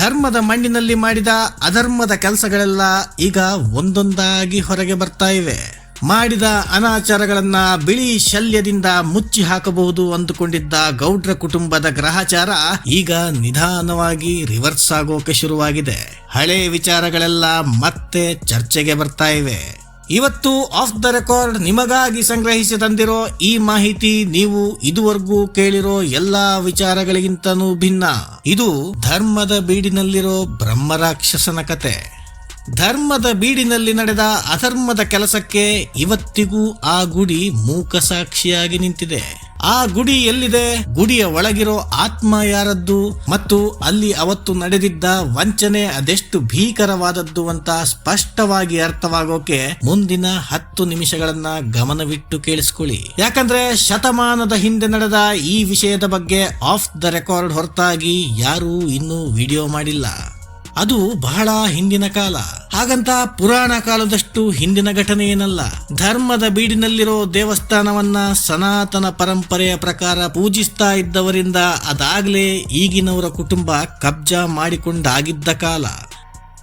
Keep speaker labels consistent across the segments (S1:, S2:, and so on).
S1: ಧರ್ಮದ ಮಣ್ಣಿನಲ್ಲಿ ಮಾಡಿದ ಅಧರ್ಮದ ಕೆಲಸಗಳೆಲ್ಲ ಈಗ ಒಂದೊಂದಾಗಿ ಹೊರಗೆ ಬರ್ತಾ ಇವೆ. ಮಾಡಿದ ಅನಾಚಾರಗಳನ್ನ ಬಿಳಿ ಶಲ್ಯದಿಂದ ಮುಚ್ಚಿ ಹಾಕಬಹುದು ಅಂದುಕೊಂಡಿದ್ದ ಗೌಡ್ರ ಕುಟುಂಬದ ಗ್ರಹಚಾರ ಈಗ ನಿಧಾನವಾಗಿ ರಿವರ್ಸ್ ಆಗೋಕೆ ಶುರುವಾಗಿದೆ. ಹಳೆ ವಿಚಾರಗಳೆಲ್ಲ ಮತ್ತೆ ಚರ್ಚೆಗೆ ಬರ್ತಾ ಇವೆ. ಇವತ್ತು ಆಫ್ ದ ರೆಕಾರ್ಡ್ ನಿಮಗಾಗಿ ಸಂಗ್ರಹಿಸಿ ತಂದಿರೋ ಈ ಮಾಹಿತಿ ನೀವು ಇದುವರೆಗೂ ಕೇಳಿರೋ ಎಲ್ಲಾ ವಿಚಾರಗಳಿಗಿಂತನೂ ಭಿನ್ನ. ಇದು ಧರ್ಮದ ಬೀಡಿನಲ್ಲಿರೋ ಬ್ರಹ್ಮರಾಕ್ಷಸನ ಕತೆ. ಧರ್ಮದ ಬೀಡಿನಲ್ಲಿ ನಡೆದ ಅಧರ್ಮದ ಕೆಲಸಕ್ಕೆ ಇವತ್ತಿಗೂ ಆ ಗುಡಿ ಮೂಕ ಸಾಕ್ಷಿಯಾಗಿ ನಿಂತಿದೆ. ಆ ಗುಡಿ ಎಲ್ಲಿದೆ? ಗುಡಿಯ ಒಳಗಿರೋ ಆತ್ಮ ಯಾರದ್ದು? ಮತ್ತು ಅಲ್ಲಿ ಅವತ್ತು ನಡೆದಿದ್ದ ವಂಚನೆ ಅದೆಷ್ಟು ಭೀಕರವಾದದ್ದು ಅಂತ ಸ್ಪಷ್ಟವಾಗಿ ಅರ್ಥವಾಗೋಕೆ ಮುಂದಿನ ಹತ್ತು ನಿಮಿಷಗಳನ್ನ ಗಮನವಿಟ್ಟು ಕೇಳಿಸ್ಕೊಳ್ಳಿ. ಯಾಕಂದ್ರೆ ಶತಮಾನದ ಹಿಂದೆ ನಡೆದ ಈ ವಿಷಯದ ಬಗ್ಗೆ ಆಫ್ ದ ರೆಕಾರ್ಡ್ ಹೊರತಾಗಿ ಯಾರೂ ಇನ್ನೂ ವಿಡಿಯೋ ಮಾಡಿಲ್ಲ. ಅದು ಬಹಳ ಹಿಂದಿನ ಕಾಲ. ಹಾಗಂತ ಪುರಾಣ ಕಾಲದಷ್ಟು ಹಿಂದಿನ ಘಟನೆ ಏನಲ್ಲ ಧರ್ಮದ ಬೀಡಿನಲ್ಲಿರೋ ದೇವಸ್ಥಾನವನ್ನ ಸನಾತನ ಪರಂಪರೆಯ ಪ್ರಕಾರ ಪೂಜಿಸ್ತಾ ಇದ್ದವರಿಂದ ಅದಾಗ್ಲೇ ಈಗಿನವರ ಕುಟುಂಬ ಕಬ್ಜಾ ಮಾಡಿಕೊಂಡಾಗಿದ್ದ ಕಾಲ.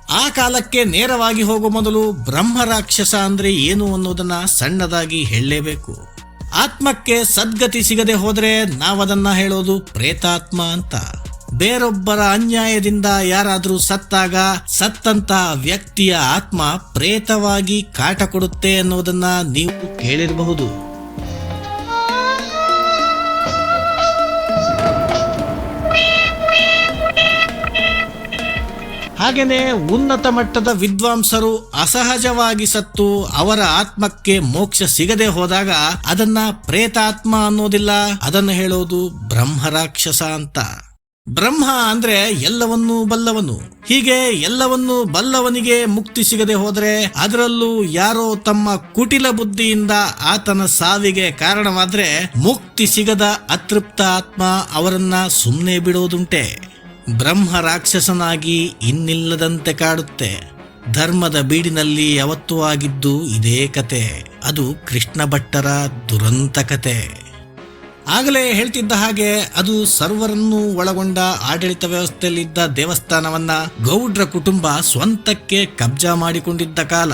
S1: ಆ ಕಾಲಕ್ಕೆ ನೇರವಾಗಿ ಹೋಗೋ ಮೊದಲು ಬ್ರಹ್ಮ ರಾಕ್ಷಸ ಅಂದ್ರೆ ಏನು ಅನ್ನೋದನ್ನ ಸಣ್ಣದಾಗಿ ಹೇಳಲೇಬೇಕು. ಆತ್ಮಕ್ಕೆ ಸದ್ಗತಿ ಸಿಗದೆ ಹೋದ್ರೆ ನಾವದನ್ನ ಹೇಳೋದು ಪ್ರೇತಾತ್ಮ ಅಂತ. ಬೇರೊಬ್ಬರ ಅನ್ಯಾಯದಿಂದ ಯಾರಾದರೂ ಸತ್ತಾಗ ಸತ್ತಂತ ವ್ಯಕ್ತಿಯ ಆತ್ಮ ಪ್ರೇತವಾಗಿ ಕಾಟ ಕೊಡುತ್ತೆ ಅನ್ನೋದನ್ನ ನೀವು ಕೇಳಿರಬಹುದು ಹಾಗೆಯೇ ಉನ್ನತ ಮಟ್ಟದ ವಿದ್ವಾಂಸರು ಅಸಹಜವಾಗಿ ಸತ್ತು ಅವರ ಆತ್ಮಕ್ಕೆ ಮೋಕ್ಷ ಸಿಗದೆ ಹೋದಾಗ ಅದನ್ನ ಪ್ರೇತಾತ್ಮ ಅನ್ನೋದಿಲ್ಲ, ಅದನ್ನು ಹೇಳೋದು ಬ್ರಹ್ಮರಾಕ್ಷಸ ಅಂತ. ಬ್ರಹ್ಮ ಅಂದ್ರೆ ಎಲ್ಲವನ್ನೂ ಬಲ್ಲವನು. ಹೀಗೆ ಎಲ್ಲವನ್ನೂ ಬಲ್ಲವನಿಗೆ ಮುಕ್ತಿ ಸಿಗದೆ ಹೋದರೆ ಅದರಲ್ಲೂ ಯಾರೋ ತಮ್ಮ ಕುಟಿಲ ಬುದ್ಧಿಯಿಂದ ಆತನ ಸಾವಿಗೆ ಕಾರಣವಾದ್ರೆ ಮುಕ್ತಿ ಸಿಗದ ಅತೃಪ್ತ ಆತ್ಮ ಅವರನ್ನ ಸುಮ್ಮನೆ ಬಿಡೋದುಂಟೆ. ಬ್ರಹ್ಮ ರಾಕ್ಷಸನಾಗಿ ಇನ್ನಿಲ್ಲದಂತೆ ಕಾಡುತ್ತೆ. ಧರ್ಮದ ಬೀಡಿನಲ್ಲಿ ಯಾವತ್ತೂ ಆಗಿದ್ದು ಇದೇ ಕತೆ. ಅದು ಕೃಷ್ಣ ಭಟ್ಟರ ದುರಂತ ಕತೆ. ಆಗಲೇ ಹೇಳ್ತಿದ್ದ ಹಾಗೆ ಅದು ಸರ್ವರನ್ನು ಒಳಗೊಂಡ ಆಡಳಿತ ವ್ಯವಸ್ಥೆಯಲ್ಲಿದ್ದ ದೇವಸ್ಥಾನವನ್ನ ಗೌಡ್ರ ಕುಟುಂಬ ಸ್ವಂತಕ್ಕೆ ಕಬ್ಜಾ ಮಾಡಿಕೊಂಡಿದ್ದ ಕಾಲ.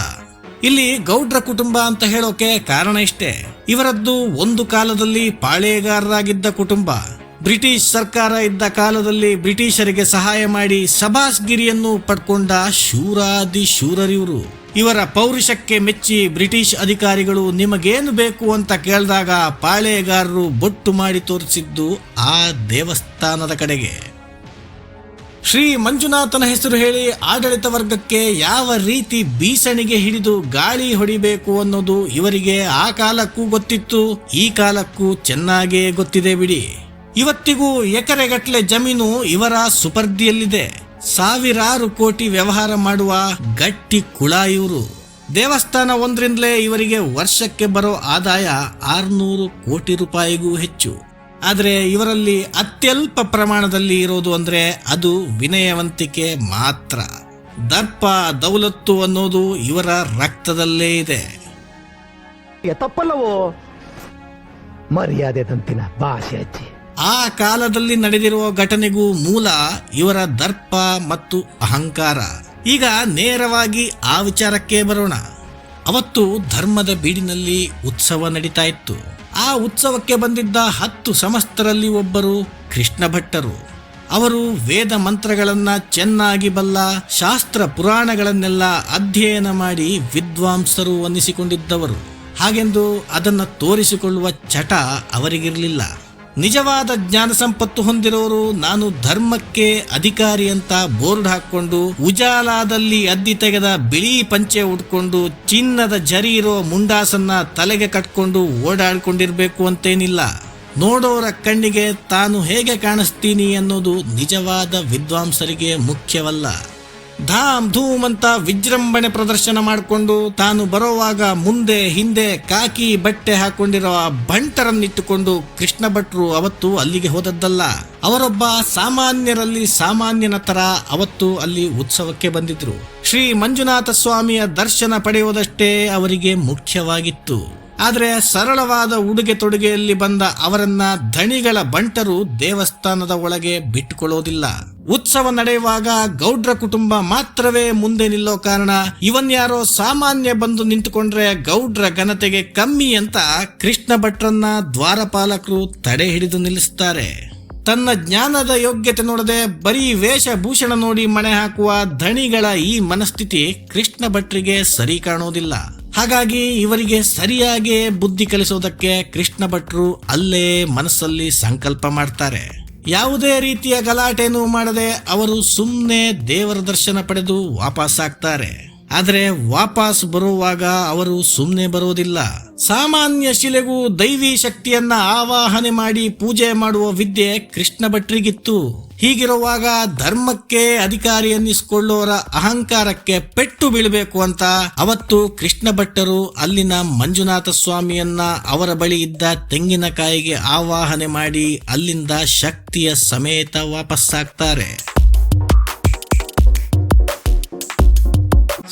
S1: ಇಲ್ಲಿ ಗೌಡ್ರ ಕುಟುಂಬ ಅಂತ ಹೇಳೋಕೆ ಕಾರಣ ಇಷ್ಟೇ. ಇವರದ್ದು ಒಂದು ಕಾಲದಲ್ಲಿ ಪಾಳೇಗಾರರಾಗಿದ್ದ ಕುಟುಂಬ. ಬ್ರಿಟಿಷ್ ಸರ್ಕಾರ ಇದ್ದ ಕಾಲದಲ್ಲಿ ಬ್ರಿಟಿಷರಿಗೆ ಸಹಾಯ ಮಾಡಿ ಸಭಾಸ್ಗಿರಿಯನ್ನು ಪಡ್ಕೊಂಡ ಶೂರಾದಿ ಶೂರರಿವರು. ಇವರ ಪೌರುಷಕ್ಕೆ ಮೆಚ್ಚಿ ಬ್ರಿಟಿಷ್ ಅಧಿಕಾರಿಗಳು ನಿಮಗೇನು ಬೇಕು ಅಂತ ಕೇಳಿದಾಗ ಪಾಳೆಗಾರರು ಬೊಟ್ಟು ಮಾಡಿ ತೋರಿಸಿದ್ದು ಆ ದೇವಸ್ಥಾನದ ಕಡೆಗೆ. ಶ್ರೀ ಮಂಜುನಾಥನ ಹೆಸರು ಹೇಳಿ ಆಡಳಿತ ವರ್ಗಕ್ಕೆ ಯಾವ ರೀತಿ ಬೀಸಣಿಗೆ ಹಿಡಿದು ಗಾಳಿ ಹೊಡಿಬೇಕು ಅನ್ನೋದು ಇವರಿಗೆ ಆ ಕಾಲಕ್ಕೂ ಗೊತ್ತಿತ್ತು, ಈ ಕಾಲಕ್ಕೂ ಚೆನ್ನಾಗೇ ಗೊತ್ತಿದೆ ಬಿಡಿ. ಇವತ್ತಿಗೂ ಎಕರೆಗಟ್ಟಲೆ ಜಮೀನು ಇವರ ಸುಪರ್ದಿಯಲ್ಲಿದೆ. ಸಾವಿರಾರು ಕೋಟಿ ವ್ಯವಹಾರ ಮಾಡುವ ಗಟ್ಟಿ ಕುಳ ಇವರು. ದೇವಸ್ಥಾನ ಒಂದರಿಂದಲೇ ಇವರಿಗೆ ವರ್ಷಕ್ಕೆ ಬರೋ ಆದಾಯ ಆರ್ನೂರು ಕೋಟಿ ರೂಪಾಯಿಗೂ ಹೆಚ್ಚು. ಆದರೆ ಇವರಲ್ಲಿ ಅತ್ಯಲ್ಪ ಪ್ರಮಾಣದಲ್ಲಿ ಇರೋದು ಅಂದ್ರೆ ಅದು ವಿನಯವಂತಿಕೆ ಮಾತ್ರ. ದರ್ಪ, ದೌಲತ್ತು ಅನ್ನೋದು ಇವರ ರಕ್ತದಲ್ಲೇ ಇದೆ.
S2: ತಪ್ಪಲ್ಲವೋ? ಮರ್ಯಾದೆ ತಂತಿನ ಭಾಷೆ ಅಜ್ಜಿ.
S1: ಆ ಕಾಲದಲ್ಲಿ ನಡೆದಿರುವ ಘಟನೆಗೂ ಮೂಲ ಇವರ ದರ್ಪ ಮತ್ತು ಅಹಂಕಾರ. ಈಗ ನೇರವಾಗಿ ಆ ವಿಚಾರಕ್ಕೆ ಬರೋಣ. ಅವತ್ತು ಧರ್ಮದ ಬೀಡಿನಲ್ಲಿ ಉತ್ಸವ ನಡೀತಾ ಇತ್ತು. ಆ ಉತ್ಸವಕ್ಕೆ ಬಂದಿದ್ದ ಹತ್ತು ಸಮಸ್ತರಲ್ಲಿ ಒಬ್ಬರು ಕೃಷ್ಣ ಭಟ್ಟರು. ಅವರು ವೇದ ಮಂತ್ರಗಳನ್ನ ಚೆನ್ನಾಗಿ ಬಲ್ಲ ಶಾಸ್ತ್ರ ಪುರಾಣಗಳನ್ನೆಲ್ಲ ಅಧ್ಯಯನ ಮಾಡಿ ವಿದ್ವಾಂಸರು ಅನ್ನಿಸಿಕೊಂಡಿದ್ದವರು. ಹಾಗೆಂದು ಅದನ್ನು ತೋರಿಸಿಕೊಳ್ಳುವ ಚಟ ಅವರಿಗಿರಲಿಲ್ಲ. ನಿಜವಾದ ಜ್ಞಾನ ಸಂಪತ್ತು ಹೊಂದಿರೋರು ನಾನು ಧರ್ಮಕ್ಕೆ ಅಧಿಕಾರಿ ಅಂತ ಬೋರ್ಡ್ ಹಾಕೊಂಡು ಉಜಾಲಾದಲ್ಲಿ ಅದ್ದಿ ತೆಗೆದ ಬಿಳಿ ಪಂಚೆ ಉಟ್ಕೊಂಡು ಚಿನ್ನದ ಜರಿ ಇರೋ ಮುಂಡಾಸನ್ನ ತಲೆಗೆ ಕಟ್ಕೊಂಡು ಓಡಾಡ್ಕೊಂಡಿರ್ಬೇಕು ಅಂತೇನಿಲ್ಲ. ನೋಡೋರ ಕಣ್ಣಿಗೆ ತಾನು ಹೇಗೆ ಕಾಣಿಸ್ತೀನಿ ಅನ್ನೋದು ನಿಜವಾದ ವಿದ್ವಾಂಸರಿಗೆ ಮುಖ್ಯವಲ್ಲ. ಧಾಮ್ ಧೂಮ್ ಅಂತ ವಿಜೃಂಭಣೆ ಪ್ರದರ್ಶನ ಮಾಡಿಕೊಂಡು ತಾನು ಬರೋವಾಗ ಮುಂದೆ ಹಿಂದೆ ಕಾಕಿ ಬಟ್ಟೆ ಹಾಕೊಂಡಿರೋ ಆ ಬಂಟರನ್ನಿಟ್ಟುಕೊಂಡು ಕೃಷ್ಣ ಭಟ್ರು ಅವತ್ತು ಅಲ್ಲಿಗೆ ಹೋದದ್ದಲ್ಲ. ಅವರೊಬ್ಬ ಸಾಮಾನ್ಯರಲ್ಲಿ ಸಾಮಾನ್ಯನ ತರ ಅವತ್ತು ಅಲ್ಲಿ ಉತ್ಸವಕ್ಕೆ ಬಂದಿದ್ರು. ಶ್ರೀ ಮಂಜುನಾಥ ಸ್ವಾಮಿಯ ದರ್ಶನ ಪಡೆಯುವುದಷ್ಟೇ ಅವರಿಗೆ ಮುಖ್ಯವಾಗಿತ್ತು. ಆದರೆ ಸರಳವಾದ ಉಡುಗೆ ತೊಡುಗೆಯಲ್ಲಿ ಬಂದ ಅವರನ್ನ ಧಣಿಗಳ ಬಂಟರು ದೇವಸ್ಥಾನದ ಒಳಗೆ ಬಿಟ್ಟುಕೊಳ್ಳೋದಿಲ್ಲ. ಉತ್ಸವ ನಡೆಯುವಾಗ ಗೌಡ್ರ ಕುಟುಂಬ ಮಾತ್ರವೇ ಮುಂದೆ ನಿಲ್ಲೋ ಕಾರಣ, ಇವನ್ಯಾರೋ ಸಾಮಾನ್ಯ ಬಂದು ನಿಂತುಕೊಂಡ್ರೆ ಗೌಡ್ರ ಘನತೆಗೆ ಕಮ್ಮಿ ಅಂತ ಕೃಷ್ಣ ಭಟ್ರನ್ನ ದ್ವಾರಪಾಲಕರು ತಡೆ ಹಿಡಿದು ನಿಲ್ಲಿಸುತ್ತಾರೆ. ತನ್ನ ಜ್ಞಾನದ ಯೋಗ್ಯತೆ ನೋಡದೆ ಬರೀ ವೇಷಭೂಷಣ ನೋಡಿ ಮಣೆ ಹಾಕುವ ಧಣಿಗಳ ಈ ಮನಸ್ಥಿತಿ ಕೃಷ್ಣ ಭಟ್ರಿಗೆ ಸರಿ ಕಾಣೋದಿಲ್ಲ. ಹಾಗಾಗಿ ಇವರಿಗೆ ಸರಿಯಾಗಿ ಬುದ್ಧಿ ಕಲಿಸೋದಕ್ಕೆ ಕೃಷ್ಣ ಭಟ್ರು ಅಲ್ಲೇ ಮನಸ್ಸಲ್ಲಿ ಸಂಕಲ್ಪ ಮಾಡ್ತಾರೆ. ಯಾವುದೇ ರೀತಿಯ ಗಲಾಟೆಯನ್ನು ಮಾಡದೆ ಅವರು ಸುಮ್ಮನೆ ದೇವರ ದರ್ಶನ ಪಡೆದು ವಾಪಸ್ ಆಗ್ತಾರೆ. ಆದರೆ ವಾಪಸ್ ಬರುವಾಗ ಅವರು ಸುಮ್ಮನೆ ಬರುವುದಿಲ್ಲ. ಸಾಮಾನ್ಯ ಶಿಲೆಗೂ ದೈವಿ ಶಕ್ತಿಯನ್ನ ಆವಾಹನೆ ಮಾಡಿ ಪೂಜೆ ಮಾಡುವ ವಿದ್ಯೆ ಕೃಷ್ಣ ಭಟ್ರಿಗಿತ್ತು. ಹೀಗಿರುವಾಗ ಧರ್ಮಕ್ಕೆ ಅಧಿಕಾರಿ ಅನ್ನಿಸಿಕೊಳ್ಳೋರ ಅಹಂಕಾರಕ್ಕೆ ಪೆಟ್ಟು ಬೀಳಬೇಕು ಅಂತ ಅವತ್ತು ಕೃಷ್ಣ ಭಟ್ಟರು ಅಲ್ಲಿನ ಮಂಜುನಾಥ ಸ್ವಾಮಿಯನ್ನ ಅವರ ಬಳಿ ಇದ್ದ ತೆಂಗಿನಕಾಯಿಗೆ ಆವಾಹನೆ ಮಾಡಿ ಅಲ್ಲಿಂದ ಶಕ್ತಿಯ ಸಮೇತ ವಾಪಸ್ಸಾಗ್ತಾರೆ.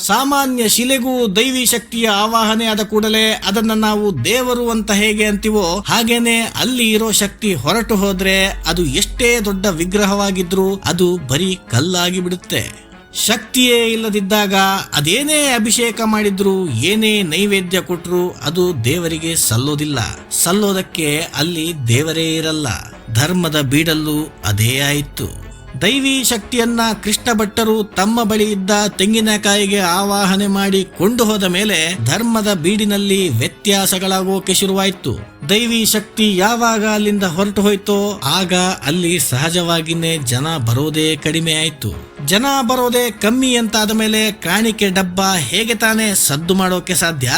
S1: ಸಾಮಾನ್ಯ ಶಿಲೆಗೂ ದೈವಿ ಶಕ್ತಿಯ ಆವಾಹನೆ ಆದ ಕೂಡಲೇ ಅದನ್ನ ನಾವು ದೇವರು ಅಂತ ಹೇಗೆ ಅಂತೀವೋ ಹಾಗೇನೆ ಅಲ್ಲಿ ಇರೋ ಶಕ್ತಿ ಹೊರಟು ಹೋದ್ರೆ ಅದು ಎಷ್ಟೇ ದೊಡ್ಡ ವಿಗ್ರಹವಾಗಿದ್ರೂ ಅದು ಬರೀ ಕಲ್ಲಾಗಿ ಬಿಡುತ್ತೆ. ಶಕ್ತಿಯೇ ಇಲ್ಲದಿದ್ದಾಗ ಅದೇನೇ ಅಭಿಷೇಕ ಮಾಡಿದ್ರು ಏನೇ ನೈವೇದ್ಯ ಕೊಟ್ರು ಅದು ದೇವರಿಗೆ ಸಲ್ಲೋದಿಲ್ಲ. ಸಲ್ಲೋದಕ್ಕೆ ಅಲ್ಲಿ ದೇವರೇ ಇರಲ್ಲ. ಧರ್ಮದ ಬೀಡಲ್ಲೂ ಅದೇ ಆಯಿತು. ದೈವಿ ಶಕ್ತಿಯನ್ನ ಕೃಷ್ಣ ಭಟ್ಟರು ತಮ್ಮ ಬಳಿ ಇದ್ದ ತೆಂಗಿನಕಾಯಿಗೆ ಆವಾಹನೆ ಮಾಡಿ ಕೊಂಡು ಹೋದ ಮೇಲೆ ಧರ್ಮದ ಬೀಡಿನಲ್ಲಿ ವ್ಯತ್ಯಾಸಗಳಾಗೋಕೆ ಶುರುವಾಯಿತು. ದೈವಿ ಶಕ್ತಿ ಯಾವಾಗ ಅಲ್ಲಿಂದ ಹೊರಟು ಹೋಯ್ತೋ ಆಗ ಅಲ್ಲಿ ಸಹಜವಾಗಿನೇ ಜನ ಬರೋದೇ ಕಡಿಮೆ ಆಯ್ತು. ಜನ ಬರೋದೇ ಕಮ್ಮಿ ಅಂತಾದ ಮೇಲೆ ಕಾಣಿಕೆ ಡಬ್ಬ ಹೇಗೆ ತಾನೇ ಸದ್ದು ಮಾಡೋಕೆ ಸಾಧ್ಯ?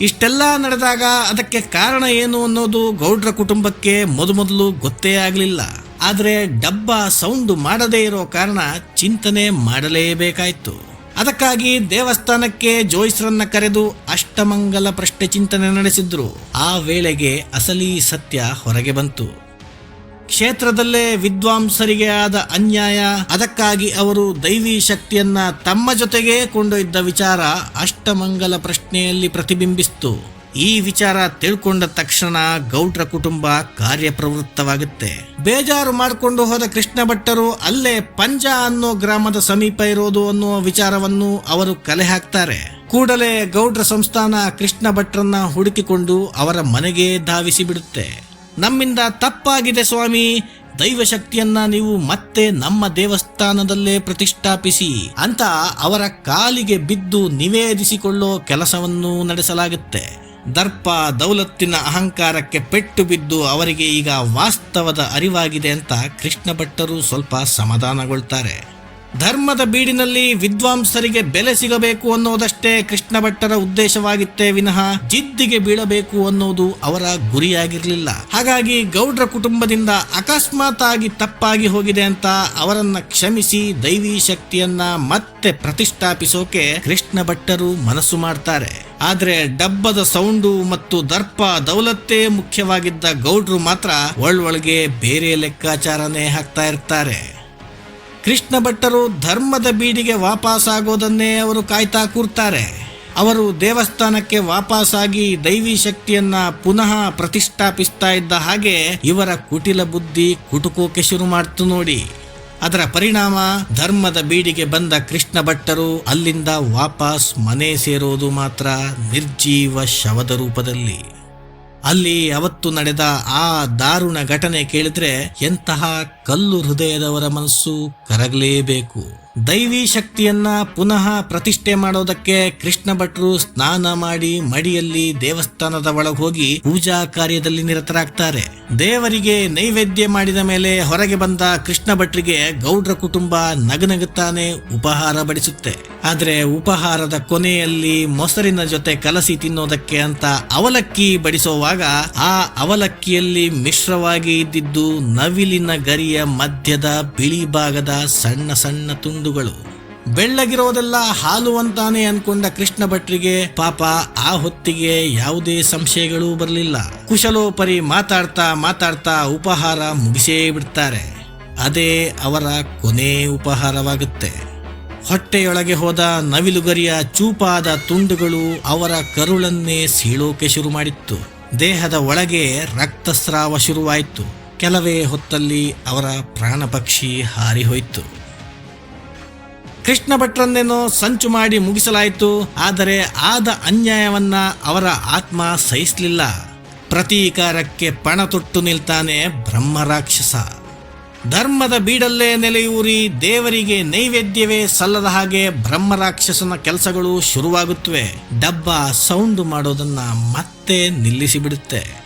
S1: ಇಷ್ಟೆಲ್ಲ ನಡೆದಾಗ ಅದಕ್ಕೆ ಕಾರಣ ಏನು ಅನ್ನೋದು ಗೌಡ್ರ ಕುಟುಂಬಕ್ಕೆ ಮೊದಮೊದಲು ಗೊತ್ತೇ ಆಗಲಿಲ್ಲ. ಆದರೆ ಡಬ್ಬ ಸೌಂಡು ಮಾಡದೇ ಇರೋ ಕಾರಣ ಚಿಂತನೆ ಮಾಡಲೇಬೇಕಾಯ್ತು. ಅದಕ್ಕಾಗಿ ದೇವಸ್ಥಾನಕ್ಕೆ ಜೋಯಿಸ್ರನ್ನ ಕರೆದು ಅಷ್ಟಮಂಗಲ ಪ್ರಶ್ನೆ ಚಿಂತನೆ ನಡೆಸಿದ್ರು. ಆ ವೇಳೆಗೆ ಅಸಲಿ ಸತ್ಯ ಹೊರಗೆ ಬಂತು. ಕ್ಷೇತ್ರದಲ್ಲೇ ವಿದ್ವಾಂಸರಿಗೆ ಆದ ಅನ್ಯಾಯ, ಅದಕ್ಕಾಗಿ ಅವರು ದೈವಿ ಶಕ್ತಿಯನ್ನ ತಮ್ಮ ಜೊತೆಗೇ ಕೊಂಡೊಯ್ದ ವಿಚಾರ ಅಷ್ಟಮಂಗಲ ಪ್ರಶ್ನೆಯಲ್ಲಿ ಪ್ರತಿಬಿಂಬಿಸ್ತು. ಈ ವಿಚಾರ ತಿಳ್ಕೊಂಡ ತಕ್ಷಣ ಗೌಡ್ರ ಕುಟುಂಬ ಕಾರ್ಯಪ್ರವೃತ್ತವಾಗುತ್ತೆ. ಬೇಜಾರು ಮಾಡಿಕೊಂಡು ಹೋದ ಕೃಷ್ಣ ಭಟ್ಟರು ಅಲ್ಲೇ ಪಂಜ ಅನ್ನೋ ಗ್ರಾಮದ ಸಮೀಪ ಇರೋದು ಅನ್ನುವ ವಿಚಾರವನ್ನು ಅವರು ಕಲೆ ಹಾಕ್ತಾರೆ. ಕೂಡಲೇ ಗೌಡ್ರ ಸಂಸ್ಥಾನ ಕೃಷ್ಣ ಭಟ್ರನ್ನ ಹುಡುಕಿಕೊಂಡು ಅವರ ಮನೆಗೆ ಧಾವಿಸಿ ಬಿಡುತ್ತೆ. ನಮ್ಮಿಂದ ತಪ್ಪಾಗಿದೆ ಸ್ವಾಮಿ, ದೈವ ಶಕ್ತಿಯನ್ನ ನೀವು ಮತ್ತೆ ನಮ್ಮ ದೇವಸ್ಥಾನದಲ್ಲೇ ಪ್ರತಿಷ್ಠಾಪಿಸಿ ಅಂತ ಅವರ ಕಾಲಿಗೆ ಬಿದ್ದು ನಿವೇದಿಸಿಕೊಳ್ಳೋ ಕೆಲಸವನ್ನು ನಡೆಸಲಾಗುತ್ತೆ. ದರ್ಪ ದೌಲತ್ತಿನ ಅಹಂಕಾರಕ್ಕೆ ಪೆಟ್ಟು ಬಿದ್ದು ಅವರಿಗೆ ಈಗ ವಾಸ್ತವದ ಅರಿವಾಗಿದೆ ಅಂತ ಕೃಷ್ಣ ಭಟ್ಟರು ಸ್ವಲ್ಪ ಸಮಾಧಾನಗೊಳ್ತಾರೆ. ಧರ್ಮದ ಬೀಡಿನಲ್ಲಿ ವಿದ್ವಾಂಸರಿಗೆ ಬೆಲೆ ಸಿಗಬೇಕು ಅನ್ನೋದಷ್ಟೇ ಕೃಷ್ಣ ಭಟ್ಟರ ಉದ್ದೇಶವಾಗಿತ್ತೇ ವಿನಃ ಜಿದ್ದಿಗೆ ಬೀಳಬೇಕು ಅನ್ನೋದು ಅವರ ಗುರಿಯಾಗಿರಲಿಲ್ಲ. ಹಾಗಾಗಿ ಗೌಡ್ರ ಕುಟುಂಬದಿಂದ ಅಕಸ್ಮಾತ್ ಆಗಿ ತಪ್ಪಾಗಿ ಹೋಗಿದೆ ಅಂತ ಅವರನ್ನ ಕ್ಷಮಿಸಿ ದೈವಿ ಶಕ್ತಿಯನ್ನ ಮತ್ತೆ ಪ್ರತಿಷ್ಠಾಪಿಸೋಕೆ ಕೃಷ್ಣ ಭಟ್ಟರು ಮನಸ್ಸು ಮಾಡ್ತಾರೆ. ಆದ್ರೆ ಡಬ್ಬದ ಸೌಂಡು ಮತ್ತು ದರ್ಪ ದೌಲತ್ತೇ ಮುಖ್ಯವಾಗಿದ್ದ ಗೌಡ್ರು ಮಾತ್ರ ಒಳೊಳಗೆ ಬೇರೆ ಲೆಕ್ಕಾಚಾರನೇ ಹಾಕ್ತಾ ಇರ್ತಾರೆ. ಕೃಷ್ಣ ಭಟ್ಟರು ಧರ್ಮದ ಬೀಡಿಗೆ ವಾಪಸ್ಸಾಗೋದನ್ನೇ ಅವರು ಕಾಯ್ತಾ ಕೂರ್ತಾರೆ. ಅವರು ದೇವಸ್ಥಾನಕ್ಕೆ ವಾಪಸ್ಸಾಗಿ ದೈವಿ ಶಕ್ತಿಯನ್ನ ಪುನಃ ಪ್ರತಿಷ್ಠಾಪಿಸ್ತಾ ಇದ್ದ ಹಾಗೆ ಇವರ ಕುಟಿಲ ಬುದ್ಧಿ ಕುಟುಕೋಕೆ ಶುರು ಮಾಡ್ತು ನೋಡಿ. ಅದರ ಪರಿಣಾಮ ಧರ್ಮದ ಬೀಡಿಗೆ ಬಂದ ಕೃಷ್ಣ ಭಟ್ಟರು ಅಲ್ಲಿಂದ ವಾಪಸ್ ಮನೆ ಸೇರೋದು ಮಾತ್ರ ನಿರ್ಜೀವ ಶವದ ರೂಪದಲ್ಲಿ. ಅಲ್ಲಿ ಅವತ್ತು ನಡೆದ ಆ ದಾರುಣ ಘಟನೆ ಕೇಳಿದ್ರೆ ಎಂತಹ ಕಲ್ಲು ಹೃದಯದವರ ಮನಸ್ಸು ಕರಗಲೇಬೇಕು. ದೈವಿ ಶಕ್ತಿಯನ್ನ ಪುನಃ ಪ್ರತಿಷ್ಠೆ ಮಾಡೋದಕ್ಕೆ ಕೃಷ್ಣ ಭಟ್ರು ಸ್ನಾನ ಮಾಡಿ ಮಡಿಯಲ್ಲಿ ದೇವಸ್ಥಾನದ ಒಳಗೆ ಹೋಗಿ ಪೂಜಾ ಕಾರ್ಯದಲ್ಲಿ ನಿರತರಾಗ್ತಾರೆ. ದೇವರಿಗೆ ನೈವೇದ್ಯ ಮಾಡಿದ ಮೇಲೆ ಹೊರಗೆ ಬಂದ ಕೃಷ್ಣ ಭಟ್ರಿಗೆ ಗೌಡ್ರ ಕುಟುಂಬ ನಗನಗುತ್ತಾನೆ, ಉಪಹಾರ ಬಡಿಸುತ್ತೆ. ಆದ್ರೆ ಉಪಹಾರದ ಕೊನೆಯಲ್ಲಿ ಮೊಸರಿನ ಜೊತೆ ಕಲಸಿ ತಿನ್ನೋದಕ್ಕೆ ಅಂತ ಅವಲಕ್ಕಿ ಬಡಿಸುವಾಗ ಆ ಅವಲಕ್ಕಿಯಲ್ಲಿ ಮಿಶ್ರವಾಗಿ ಇದ್ದಿದ್ದು ನವಿಲಿನ ಗರಿಯ ಮಧ್ಯದ ಬಿಳಿ ಭಾಗದ ಸಣ್ಣ ಸಣ್ಣ ತುಂಡುಗಳು ಬೆಳ್ಳಗಿರೋದೆಲ್ಲ ಹಾಲು ಅಂತಾನೆ ಅನ್ಕೊಂಡ ಕೃಷ್ಣ ಭಟ್ರಿಗೆ ಪಾಪ ಆ ಹೊತ್ತಿಗೆ ಯಾವುದೇ ಸಂಶಯಗಳು ಬರಲಿಲ್ಲ. ಕುಶಲೋಪರಿ ಮಾತಾಡ್ತಾ ಮಾತಾಡ್ತಾ ಉಪಹಾರ ಮುಗಿಸೇ ಬಿಡ್ತಾರೆ. ಅದೇ ಅವರ ಕೊನೆ ಉಪಹಾರವಾಗುತ್ತೆ. ಹೊಟ್ಟೆಯೊಳಗೆ ಹೋದ ನವಿಲುಗರಿಯ ಚೂಪಾದ ತುಂಡುಗಳು ಅವರ ಕರುಳನ್ನೇ ಸೀಳೋಕೆ ಶುರು ಮಾಡಿತ್ತು. ದೇಹದ ಒಳಗೆ ರಕ್ತಸ್ರಾವ ಶುರುವಾಯಿತು. ಕೆಲವೇ ಹೊತ್ತಲ್ಲಿ ಅವರ ಪ್ರಾಣಪಕ್ಷಿ ಹಾರಿಹೋಯ್ತು ಕೃಷ್ಣ ಭಟ್ರನ್ನೇನೋ ಸಂಚು ಮಾಡಿ ಮುಗಿಸಲಾಯಿತು, ಆದರೆ ಆದ ಅನ್ಯಾಯವನ್ನ ಅವರ ಆತ್ಮ ಸಹಿಸಲಿಲ್ಲ. ಪ್ರತೀಕಾರಕ್ಕೆ ಪಣ ತೊಟ್ಟು ನಿಲ್ತಾನೆ ಬ್ರಹ್ಮರಾಕ್ಷಸ ಧರ್ಮದ ಬೀಡಲ್ಲೇ ನೆಲೆಯೂರಿ ದೇವರಿಗೆ ನೈವೇದ್ಯವೇ ಸಲ್ಲದ ಹಾಗೆ ಬ್ರಹ್ಮರಾಕ್ಷಸನ ಕೆಲಸಗಳು ಶುರುವಾಗುತ್ತವೆ. ಡಬ್ಬ ಸೌಂಡು ಮಾಡೋದನ್ನ ಮತ್ತೆ ನಿಲ್ಲಿಸಿಬಿಡುತ್ತೆ.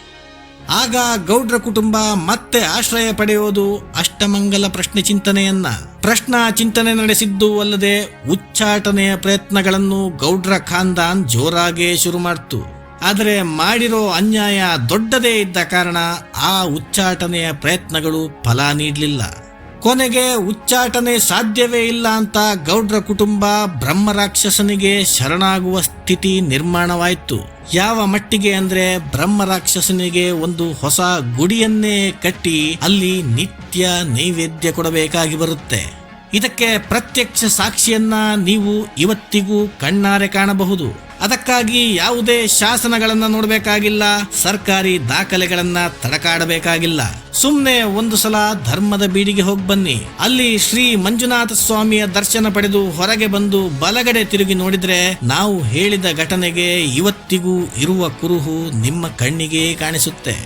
S1: ಆಗ ಗೌಡ್ರ ಕುಟುಂಬ ಮತ್ತೆ ಆಶ್ರಯ ಪಡೆಯುವುದು ಅಷ್ಟಮಂಗಲ ಪ್ರಶ್ನೆ ಚಿಂತನೆಯನ್ನ. ಪ್ರಶ್ನಾ ಚಿಂತನೆ ನಡೆಸಿದ್ದು ಅಲ್ಲದೆ ಉಚ್ಚಾಟನೆಯ ಪ್ರಯತ್ನಗಳನ್ನು ಗೌಡ್ರ ಖಾನ್ದಾನ್ ಜೋರಾಗೇ ಶುರು ಮಾಡ್ತು. ಆದರೆ ಮಾಡಿರೋ ಅನ್ಯಾಯ ದೊಡ್ಡದೇ ಇದ್ದ ಕಾರಣ ಆ ಉಚ್ಚಾಟನೆಯ ಪ್ರಯತ್ನಗಳು ಫಲ ನೀಡಲಿಲ್ಲ. ಕೊನೆಗೆ ಉಚ್ಚಾಟನೆ ಸಾಧ್ಯವೇ ಇಲ್ಲ ಅಂತ ಗೌಡ್ರ ಕುಟುಂಬ ಬ್ರಹ್ಮರಾಕ್ಷಸನಿಗೆ ಶರಣಾಗುವ ಸ್ಥಿತಿ ನಿರ್ಮಾಣವಾಯಿತು. ಯಾವ ಮಟ್ಟಿಗೆ ಅಂದ್ರೆ ಬ್ರಹ್ಮರಾಕ್ಷಸನಿಗೆ ಒಂದು ಹೊಸ ಗುಡಿಯನ್ನೇ ಕಟ್ಟಿ ಅಲ್ಲಿ ನಿತ್ಯ ನೈವೇದ್ಯ ಕೊಡಬೇಕಾಗಿ ಬರುತ್ತೆ. ಇದಕ್ಕೆ ಪ್ರತ್ಯಕ್ಷ ಸಾಕ್ಷಿಯನ್ನ ನೀವು ಇವತ್ತಿಗೂ ಕಣ್ಣಾರೆ ಕಾಣಬಹುದು. ಅದಕ್ಕಾಗಿ ಯಾವುದೇ ಶಾಸನಗಳನ್ನು ನೋಡಬೇಕಾಗಿಲ್ಲ, ಸರ್ಕಾರಿ ದಾಖಲೆಗಳನ್ನ ತಡಕಾಡಬೇಕಾಗಿಲ್ಲ. ಸುಮ್ನೆ ಒಂದು ಸಲ ಧರ್ಮದ ಬೀಡಿಗೆ ಹೋಗಿ ಬನ್ನಿ. ಅಲ್ಲಿ ಶ್ರೀ ಮಂಜುನಾಥ ಸ್ವಾಮಿಯ ದರ್ಶನ ಪಡೆದು ಹೊರಗೆ ಬಂದು ಬಲಗಡೆ ತಿರುಗಿ ನೋಡಿದ್ರೆ ನಾವು ಹೇಳಿದ ಘಟನೆಗೆ ಇವತ್ತಿಗೂ ಇರುವ ಕುರುಹು ನಿಮ್ಮ ಕಣ್ಣಿಗೆ ಕಾಣಿಸುತ್ತೆ.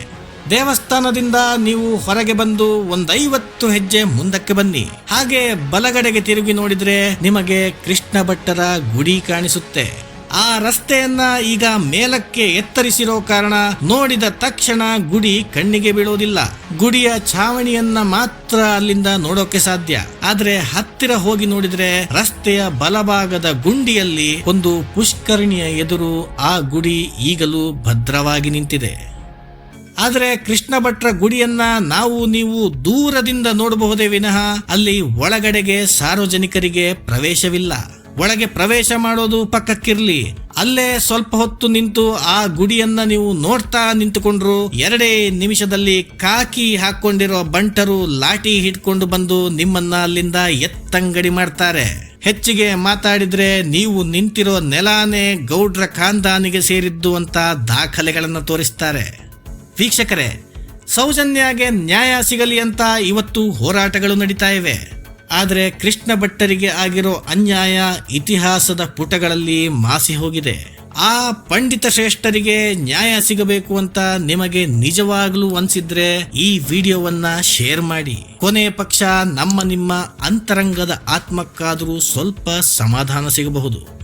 S1: ದೇವಸ್ಥಾನದಿಂದ ನೀವು ಹೊರಗೆ ಬಂದು ಒಂದೈವತ್ತು ಹೆಜ್ಜೆ ಮುಂದಕ್ಕೆ ಬನ್ನಿ. ಹಾಗೆ ಬಲಗಡೆಗೆ ತಿರುಗಿ ನೋಡಿದ್ರೆ ನಿಮಗೆ ಕೃಷ್ಣ ಭಟ್ಟರ ಗುಡಿ ಕಾಣಿಸುತ್ತೆ. ಆ ರಸ್ತೆಯನ್ನ ಈಗ ಮೇಲಕ್ಕೆ ಎತ್ತರಿಸಿರೋ ಕಾರಣ ನೋಡಿದ ತಕ್ಷಣ ಗುಡಿ ಕಣ್ಣಿಗೆ ಬೀಳೋದಿಲ್ಲ. ಗುಡಿಯ ಛಾವಣಿಯನ್ನ ಮಾತ್ರ ಅಲ್ಲಿಂದ ನೋಡೋಕೆ ಸಾಧ್ಯ. ಆದ್ರೆ ಹತ್ತಿರ ಹೋಗಿ ನೋಡಿದ್ರೆ ರಸ್ತೆಯ ಬಲಭಾಗದ ಗುಂಡಿಯಲ್ಲಿ ಒಂದು ಪುಷ್ಕರಣಿಯ ಎದುರು ಆ ಗುಡಿ ಈಗಲೂ ಭದ್ರವಾಗಿ ನಿಂತಿದೆ. ಆದರೆ ಕೃಷ್ಣ ಭಟ್ರ ಗುಡಿಯನ್ನ ನಾವು ನೀವು ದೂರದಿಂದ ನೋಡಬಹುದೇ ವಿನಃ ಅಲ್ಲಿ ಒಳಗಡೆಗೆ ಸಾರ್ವಜನಿಕರಿಗೆ ಪ್ರವೇಶವಿಲ್ಲ. ಒಳಗೆ ಪ್ರವೇಶ ಮಾಡೋದು ಪಕ್ಕಕ್ಕಿರ್ಲಿ. ಅಲ್ಲೇ ಸ್ವಲ್ಪ ಹೊತ್ತು ನಿಂತು ಆ ಗುಡಿಯನ್ನ ನೀವು ನೋಡ್ತಾ ನಿಂತುಕೊಂಡ್ರು. ಎರಡೇ ನಿಮಿಷದಲ್ಲಿ ಕಾಕಿ ಹಾಕೊಂಡಿರೋ ಬಂಟರು ಲಾಠಿ ಹಿಡ್ಕೊಂಡು ಬಂದು ನಿಮ್ಮನ್ನ ಅಲ್ಲಿಂದ ಎತ್ತಂಗಡಿ ಮಾಡ್ತಾರೆ. ಹೆಚ್ಚಿಗೆ ಮಾತಾಡಿದ್ರೆ ನೀವು ನಿಂತಿರೋ ನೆಲಾನೇ ಗೌಡ್ರ ಖಾನ್ದಾನಿಗೆ ಸೇರಿದ್ದು ಅಂತ ದಾಖಲೆಗಳನ್ನು ತೋರಿಸ್ತಾರೆ. ವೀಕ್ಷಕರೇ, ಸೌಜನ್ಯಾಗೆ ನ್ಯಾಯ ಸಿಗಲಿ ಅಂತ ಇವತ್ತು ಹೋರಾಟಗಳು ನಡೀತಾ ಇವೆ. ಆದರೆ ಕೃಷ್ಣ ಭಟ್ಟರಿಗೆ ಆಗಿರೋ ಅನ್ಯಾಯ ಇತಿಹಾಸದ ಪುಟಗಳಲ್ಲಿ ಮಾಸಿ ಹೋಗಿದೆ. ಆ ಪಂಡಿತ ಶ್ರೇಷ್ಠರಿಗೆ ನ್ಯಾಯ ಸಿಗಬೇಕು ಅಂತ ನಿಮಗೆ ನಿಜವಾಗ್ಲೂ ಅನ್ಸಿದ್ರೆ ಈ ವಿಡಿಯೋವನ್ನ ಶೇರ್ ಮಾಡಿ. ಕೊನೆ ಪಕ್ಷ ನಮ್ಮ ನಿಮ್ಮ ಅಂತರಂಗದ ಆತ್ಮಕ್ಕಾದರೂ ಸ್ವಲ್ಪ ಸಮಾಧಾನ ಸಿಗಬಹುದು.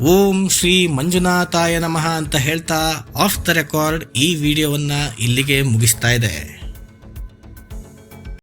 S1: ಓಂ ಶ್ರೀ ಮಂಜುನಾಥಾಯ ನಮಃ ಅಂತ ಹೇಳ್ತಾ ಆಫ್ ದ ರೆಕಾರ್ಡ್ ಈ ವಿಡಿಯೋವನ್ನ ಇಲ್ಲಿಗೆ ಮುಗಿಸ್ತಾ ಇದೆ